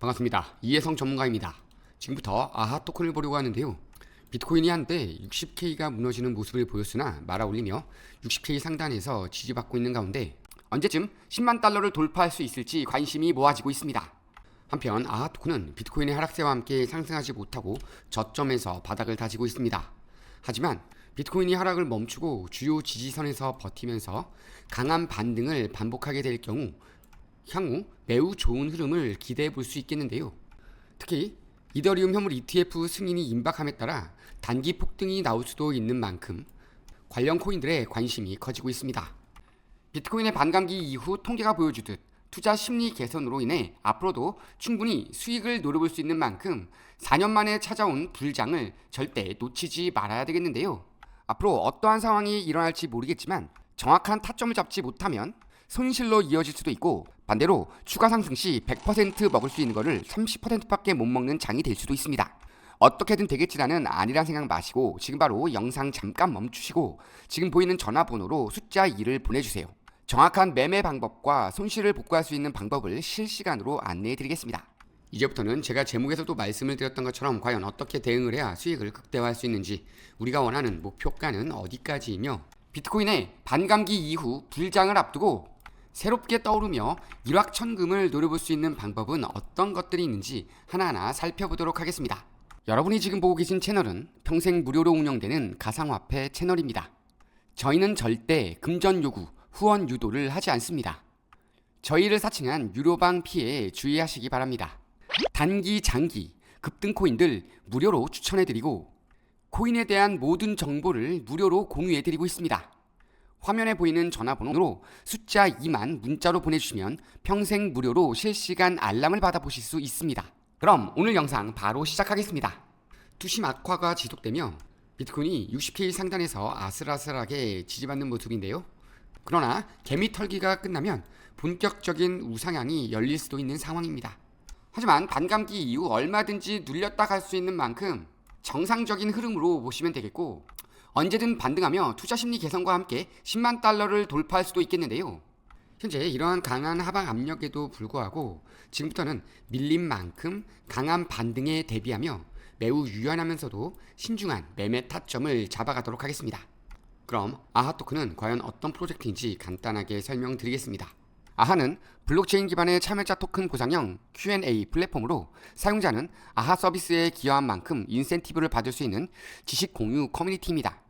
반갑습니다. 이혜성 전문가입니다. 지금부터 아하 토큰을 보려고 하는데요. 비트코인이 한때 60K가 무너지는 모습을 보였으나 말아 올리며 60K 상단에서 지지받고 있는 가운데 언제쯤 10만 달러를 돌파할 수 있을지 관심이 모아지고 있습니다. 한편 아하 토큰은 비트코인의 하락세와 함께 상승하지 못하고 저점에서 바닥을 다지고 있습니다. 하지만 비트코인이 하락을 멈추고 주요 지지선에서 버티면서 강한 반등을 반복하게 될 경우 향후 매우 좋은 흐름을 기대해 볼 수 있겠는데요. 특히 이더리움 현물 ETF 승인이 임박함에 따라 단기 폭등이 나올 수도 있는 만큼 관련 코인들의 관심이 커지고 있습니다. 비트코인의 반감기 이후 통계가 보여주듯 투자 심리 개선으로 인해 앞으로도 충분히 수익을 노려볼 수 있는 만큼 4년 만에 찾아온 불장을 절대 놓치지 말아야 되겠는데요. 앞으로 어떠한 상황이 일어날지 모르겠지만 정확한 타점을 잡지 못하면 손실로 이어질 수도 있고 반대로 추가 상승 시 100% 먹을 수 있는 거를 30%밖에 못 먹는 장이 될 수도 있습니다. 어떻게든 되겠지라는 아니란 생각 마시고 지금 바로 영상 잠깐 멈추시고 지금 보이는 전화번호로 숫자 2를 보내주세요. 정확한 매매 방법과 손실을 복구할 수 있는 방법을 실시간으로 안내해 드리겠습니다. 이제부터는 제가 제목에서도 말씀을 드렸던 것처럼 과연 어떻게 대응을 해야 수익을 극대화할 수 있는지 우리가 원하는 목표가는 어디까지이며 비트코인의 반감기 이후 불장을 앞두고 새롭게 떠오르며 일확천금을 노려볼 수 있는 방법은 어떤 것들이 있는지 하나하나 살펴보도록 하겠습니다. 여러분이 지금 보고 계신 채널은 평생 무료로 운영되는 가상화폐 채널입니다. 저희는 절대 금전 요구, 후원 유도를 하지 않습니다. 저희를 사칭한 유료방 피해에 주의하시기 바랍니다. 단기, 장기, 급등 코인들 무료로 추천해드리고 코인에 대한 모든 정보를 무료로 공유해드리고 있습니다. 화면에 보이는 전화번호로 숫자 2만 문자로 보내주시면 평생 무료로 실시간 알람을 받아보실 수 있습니다. 그럼 오늘 영상 바로 시작하겠습니다. 투심 악화가 지속되며 비트코인이 60K 상단에서 아슬아슬하게 지지받는 모습인데요. 그러나 개미 털기가 끝나면 본격적인 우상향이 열릴 수도 있는 상황입니다. 하지만 반감기 이후 얼마든지 눌렸다 갈 수 있는 만큼 정상적인 흐름으로 보시면 되겠고 언제든 반등하며 투자 심리 개선과 함께 10만 달러를 돌파할 수도 있겠는데요. 현재 이러한 강한 하방 압력에도 불구하고 지금부터는 밀린 만큼 강한 반등에 대비하며 매우 유연하면서도 신중한 매매 타점을 잡아가도록 하겠습니다. 그럼 아하 토큰은 과연 어떤 프로젝트인지 간단하게 설명드리겠습니다. 아하는 블록체인 기반의 참여자 토큰 보상형 Q&A 플랫폼으로 사용자는 아하 서비스에 기여한 만큼 인센티브를 받을 수 있는 지식 공유 커뮤니티입니다.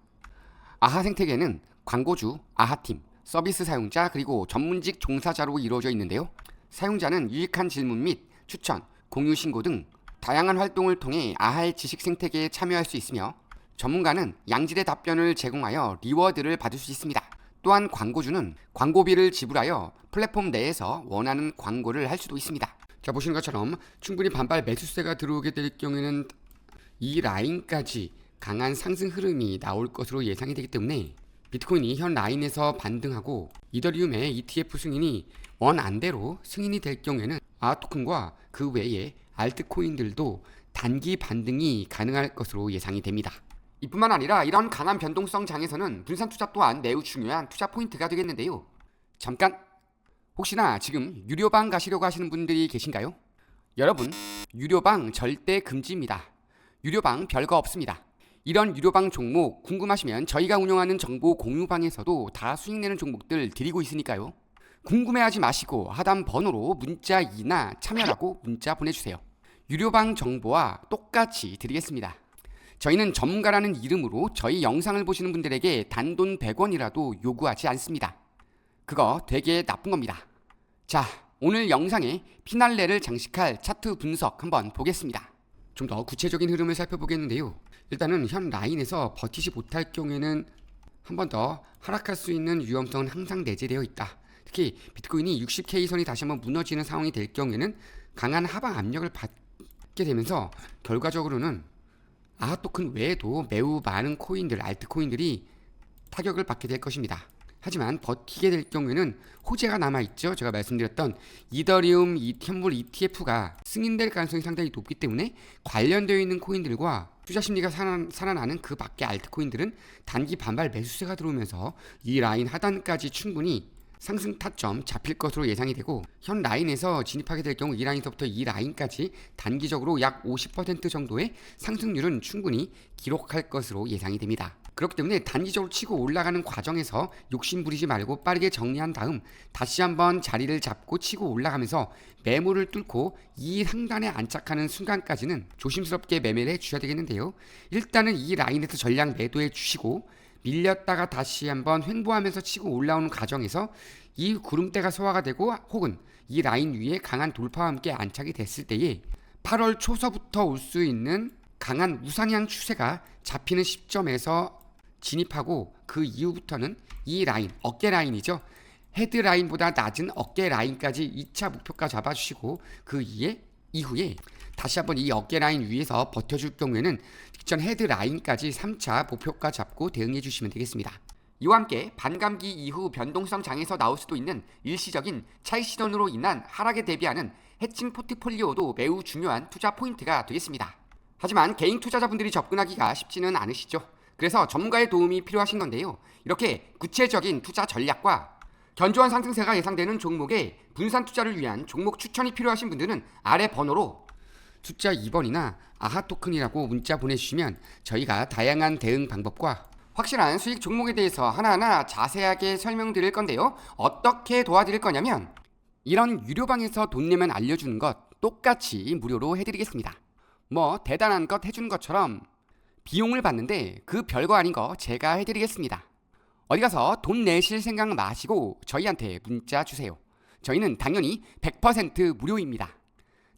아하 생태계는 광고주, 아하팀, 서비스 사용자 그리고 전문직 종사자로 이루어져 있는데요. 사용자는 유익한 질문 및 추천, 공유 신고 등 다양한 활동을 통해 아하의 지식 생태계에 참여할 수 있으며 전문가는 양질의 답변을 제공하여 리워드를 받을 수 있습니다. 또한 광고주는 광고비를 지불하여 플랫폼 내에서 원하는 광고를 할 수도 있습니다. 자 보시는 것처럼 충분히 반발 매수세가 들어오게 될 경우에는 이 라인까지 강한 상승 흐름이 나올 것으로 예상이 되기 때문에 비트코인이 현 라인에서 반등하고 이더리움의 ETF 승인이 원 안대로 승인이 될 경우에는 아토큰과 그 외에 알트코인들도 단기 반등이 가능할 것으로 예상이 됩니다. 이뿐만 아니라 이런 강한 변동성 장에서는 분산 투자 또한 매우 중요한 투자 포인트가 되겠는데요. 잠깐 혹시나 지금 유료방 가시려고 하시는 분들이 계신가요? 여러분 유료방 절대 금지입니다. 유료방 별거 없습니다. 이런 유료방 종목 궁금하시면 저희가 운영하는 정보 공유방에서도 다 수익내는 종목들 드리고 있으니까요. 궁금해하지 마시고 하단 번호로 문자 2나 참여라고 문자 보내주세요. 유료방 정보와 똑같이 드리겠습니다. 저희는 전문가라는 이름으로 저희 영상을 보시는 분들에게 단돈 100원이라도 요구하지 않습니다. 그거 되게 나쁜 겁니다. 자, 오늘 영상에 피날레를 장식할 차트 분석 한번 보겠습니다. 좀 더 구체적인 흐름을 살펴보겠는데요. 일단은 현 라인에서 버티지 못할 경우에는 한 번 더 하락할 수 있는 위험성은 항상 내재되어 있다. 특히 비트코인이 60K 선이 다시 한번 무너지는 상황이 될 경우에는 강한 하방 압력을 받게 되면서 결과적으로는 아하 토큰 외에도 매우 많은 코인들, 알트코인들이 타격을 받게 될 것입니다. 하지만 버티게 될 경우에는 호재가 남아있죠. 제가 말씀드렸던 이더리움 이 현물 ETF가 승인될 가능성이 상당히 높기 때문에 관련되어 있는 코인들과 투자 심리가 살아, 살아나는 그 밖의 알트코인들은 단기 반발 매수세가 들어오면서 이 라인 하단까지 충분히 상승 타점 잡힐 것으로 예상이 되고 현 라인에서 진입하게 될 경우 이 라인서부터 이 라인까지 단기적으로 약 50% 정도의 상승률은 충분히 기록할 것으로 예상이 됩니다. 그렇기 때문에 단기적으로 치고 올라가는 과정에서 욕심 부리지 말고 빠르게 정리한 다음 다시 한번 자리를 잡고 치고 올라가면서 매물을 뚫고 이 상단에 안착하는 순간까지는 조심스럽게 매매를 해 주셔야 되겠는데요. 일단은 이 라인에서 전량 매도해 주시고 밀렸다가 다시 한번 횡보하면서 치고 올라오는 과정에서 이 구름대가 소화가 되고 혹은 이 라인 위에 강한 돌파와 함께 안착이 됐을 때에 8월 초서부터 올 수 있는 강한 우상향 추세가 잡히는 시점에서 진입하고 그 이후부터는 이 라인 어깨 라인이죠. 헤드 라인보다 낮은 어깨 라인까지 2차 목표가 잡아주시고 그 이에 이후에 다시 한번 이 어깨 라인 위에서 버텨줄 경우에는 직전 헤드 라인까지 3차 목표가 잡고 대응해 주시면 되겠습니다. 이와 함께 반감기 이후 변동성 장에서 나올 수도 있는 일시적인 차익 실현으로 인한 하락에 대비하는 해칭 포트폴리오도 매우 중요한 투자 포인트가 되겠습니다. 하지만 개인 투자자분들이 접근하기가 쉽지는 않으시죠. 그래서 전문가의 도움이 필요하신 건데요. 이렇게 구체적인 투자 전략과 견조한 상승세가 예상되는 종목에 분산 투자를 위한 종목 추천이 필요하신 분들은 아래 번호로 숫자 2번이나 아하 토큰이라고 문자 보내주시면 저희가 다양한 대응 방법과 확실한 수익 종목에 대해서 하나하나 자세하게 설명드릴 건데요. 어떻게 도와드릴 거냐면 이런 유료방에서 돈 내면 알려주는 것 똑같이 무료로 해드리겠습니다. 뭐 대단한 것 해주는 것처럼 비용을 받는데 그 별거 아닌 거 제가 해드리겠습니다. 어디 가서 돈 내실 생각 마시고 저희한테 문자 주세요. 저희는 당연히 100% 무료입니다.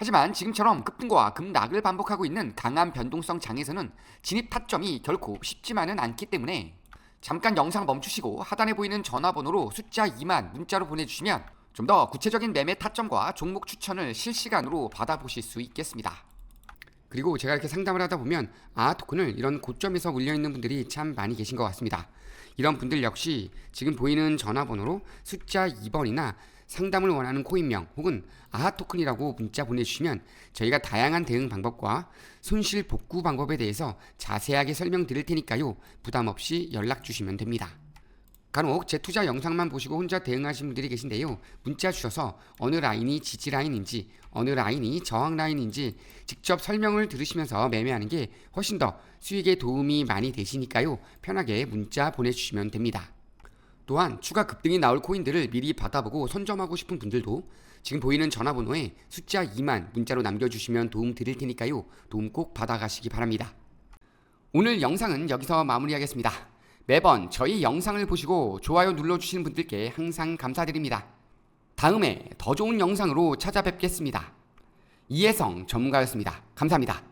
하지만 지금처럼 급등과 급락을 반복하고 있는 강한 변동성 장에서는 진입 타점이 결코 쉽지만은 않기 때문에 잠깐 영상 멈추시고 하단에 보이는 전화번호로 숫자 2만 문자로 보내주시면 좀 더 구체적인 매매 타점과 종목 추천을 실시간으로 받아보실 수 있겠습니다. 그리고 제가 이렇게 상담을 하다 보면 아 토큰을 이런 고점에서 물려 있는 분들이 참 많이 계신 것 같습니다. 이런 분들 역시 지금 보이는 전화번호로 숫자 2번이나 상담을 원하는 코인명 혹은 아하 토큰이라고 문자 보내주시면 저희가 다양한 대응 방법과 손실 복구 방법에 대해서 자세하게 설명드릴 테니까요. 부담 없이 연락 주시면 됩니다. 간혹 제 투자 영상만 보시고 혼자 대응하신 분들이 계신데요. 문자 주셔서 어느 라인이 지지 라인인지 어느 라인이 저항 라인인지 직접 설명을 들으시면서 매매하는 게 훨씬 더 수익에 도움이 많이 되시니까요. 편하게 문자 보내주시면 됩니다. 또한 추가 급등이 나올 코인들을 미리 받아보고 선점하고 싶은 분들도 지금 보이는 전화번호에 숫자 2만 문자로 남겨주시면 도움 드릴 테니까요. 도움 꼭 받아가시기 바랍니다. 오늘 영상은 여기서 마무리하겠습니다. 매번 저희 영상을 보시고 좋아요 눌러주시는 분들께 항상 감사드립니다. 다음에 더 좋은 영상으로 찾아뵙겠습니다. 이혜성 전문가였습니다. 감사합니다.